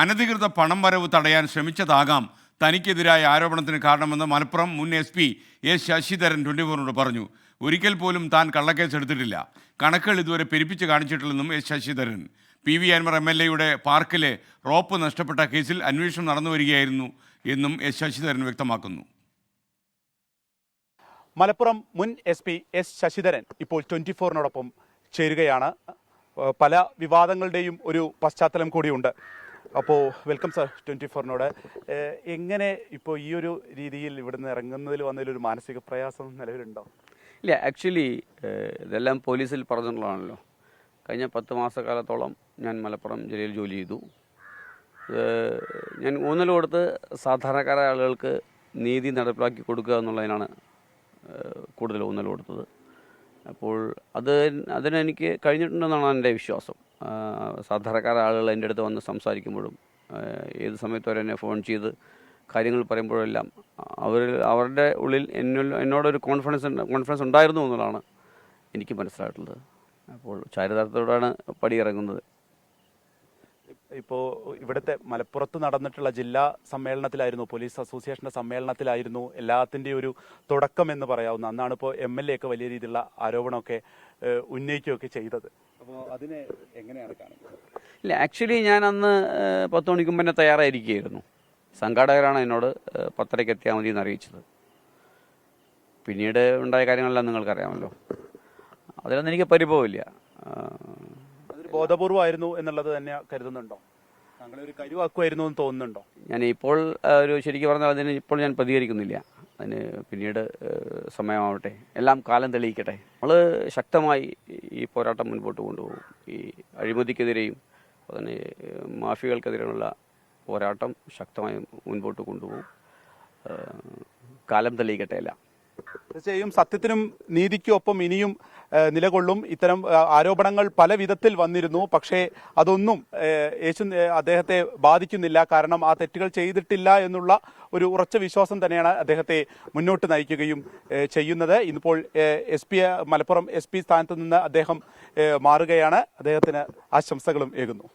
അനധികൃത പണം വരവ് തടയാൻ ശ്രമിച്ചതാകാം. തനിക്കെതിരായ ആരോപണത്തിന് കാരണമെന്ന് മലപ്പുറം മുൻ S P S Sasidharan twenty ഫോറിനോട് പറഞ്ഞു. ഒരിക്കൽ പോലും താൻ കള്ളക്കേസ് എടുത്തിട്ടില്ല കണക്കുകൾ ഇതുവരെ പെരുപ്പിച്ച് കാണിച്ചിട്ടില്ലെന്നും S Sasidharan. P V Anvar M L എയുടെ പാർക്കിലെ റോപ്പ് നഷ്ടപ്പെട്ട കേസിൽ അന്വേഷണം നടന്നു വരികയായിരുന്നു എന്നും എസ് ശശിധരൻ വ്യക്തമാക്കുന്നു. മലപ്പുറം മുൻ എസ് പി എസ് ശശിധരൻ ഇപ്പോൾ ട്വന്റി ഫോറിനോടൊപ്പം ചേരുകയാണ്. പല വിവാദങ്ങളുടെയും ഒരു പശ്ചാത്തലം കൂടിയുണ്ട്. അപ്പോൾ വെൽക്കം സർ ട്വന്റി ഫോറിനോട് എങ്ങനെ ഇപ്പോൾ ഈ ഒരു രീതിയിൽ ഇവിടുന്ന് ഇറങ്ങുന്നതിൽ വന്നതിലൊരു മാനസിക പ്രയാസം നിലവിലുണ്ടോ? ഇല്ല ആക്ച്വലി ഇതെല്ലാം പോലീസിൽ പറഞ്ഞിട്ടുള്ളതാണല്ലോ. കഴിഞ്ഞ പത്ത് മാസക്കാലത്തോളം ഞാൻ മലപ്പുറം ജില്ലയിൽ ജോലി ചെയ്തു. ഞാൻ ഊന്നൽ കൊടുത്ത് സാധാരണക്കാരായ ആളുകൾക്ക് നീതി നടപ്പിലാക്കി കൊടുക്കുക എന്നുള്ളതിനാണ് കൂടുതൽ ഊന്നൽ കൊടുത്തത്. അപ്പോൾ അത് അതിനെനിക്ക് കഴിഞ്ഞിട്ടുണ്ടെന്നാണ് എന്റെ വിശ്വാസം. ആഹ് സാധാരണക്കാരായ ആളുകൾ എന്റെ അടുത്ത് വന്ന് സംസാരിക്കുമ്പോഴും ഏത് സമയത്തും അവരെന്നെ ഫോൺ ചെയ്ത് കാര്യങ്ങൾ പറയുമ്പോഴെല്ലാം അവർ അവരുടെ ഉള്ളിൽ എന്നിൽ എന്നോടൊരു കോൺഫിഡൻസ് കോൺഫിഡൻസ് ഉണ്ടായിരുന്നു എന്നുള്ളതാണ് എനിക്ക് മനസ്സിലായിട്ടുള്ളത്. അപ്പോൾ ചാരിതാർത്ഥത്തോടാണ് പടിയിറങ്ങുന്നത്. ഇപ്പോൾ ഇവിടുത്തെ മലപ്പുറത്ത് നടന്നിട്ടുള്ള ജില്ലാ സമ്മേളനത്തിലായിരുന്നു പോലീസ് അസോസിയേഷന്റെ സമ്മേളനത്തിലായിരുന്നു എല്ലാത്തിന്റെയും ഒരു തുടക്കം എന്ന് പറയാവുന്ന അന്നാണ് ഇപ്പോൾ എം എൽ എ ഒക്കെ വലിയ രീതിയിലുള്ള ആരോപണമൊക്കെ ഉന്നയിക്കുകയൊക്കെ ചെയ്തത്. അപ്പോൾ അതിനെ എങ്ങനെയാണ് കാണുന്നത്? ഇല്ല ആക്ച്വലി ഞാൻ അന്ന് പത്ത് മണിക്ക് മുമ്പ് തന്നെ തയ്യാറായിരിക്കുകയായിരുന്നു. സംഘാടകരാണ് എന്നോട് പത്തരയ്ക്ക് എത്തിയാൽ മതി എന്ന് അറിയിച്ചത്. പിന്നീട് ഉണ്ടായ കാര്യങ്ങളെല്ലാം നിങ്ങൾക്കറിയാമല്ലോ. അതിലൊന്നും എനിക്ക് പരിഭവമില്ല. ബോധപൂർവമായിരുന്നു എന്നുള്ളത് തന്നെ കരുതുന്നുണ്ടോ? താങ്കളെ ഒരു കരുവാക്കുമായിരുന്നു എന്ന് തോന്നുന്നുണ്ടോ? ഞാൻ ഇപ്പോൾ ഒരു ശരിക്കും പറഞ്ഞാൽ അതിന് ഇപ്പോൾ ഞാൻ പ്രതികരിക്കുന്നില്ല. അതിന് പിന്നീട് സമയമാവട്ടെ എല്ലാം കാലം തെളിയിക്കട്ടെ. നമ്മൾ ശക്തമായി ഈ പോരാട്ടം മുൻപോട്ട് കൊണ്ടുപോകും. ഈ അഴിമതിക്കെതിരെയും അതിന് മാഫിയകൾക്കെതിരെയുള്ള പോരാട്ടം ശക്തമായി മുൻപോട്ട് കൊണ്ടുപോകും. കാലം തെളിയിക്കട്ടെ എല്ലാം. തീർച്ചയായും സത്യത്തിനും നീതിക്കും ഒപ്പം ഇനിയും നിലകൊള്ളും. ഇത്തരം ആരോപണങ്ങൾ പല വിധത്തിൽ വന്നിരുന്നു. പക്ഷേ അതൊന്നും യേശു അദ്ദേഹത്തെ ബാധിക്കുന്നില്ല. കാരണം ആ തെറ്റുകൾ ചെയ്തിട്ടില്ല എന്നുള്ള ഒരു ഉറച്ച വിശ്വാസം തന്നെയാണ് അദ്ദേഹത്തെ മുന്നോട്ട് നയിക്കുകയും ചെയ്യുന്നത്. ഇന്നിപ്പോൾ S P Malappuram S P സ്ഥാനത്ത് നിന്ന് അദ്ദേഹം മാറുകയാണ്. അദ്ദേഹത്തിന് ആശംസകളും ഏകുന്നു.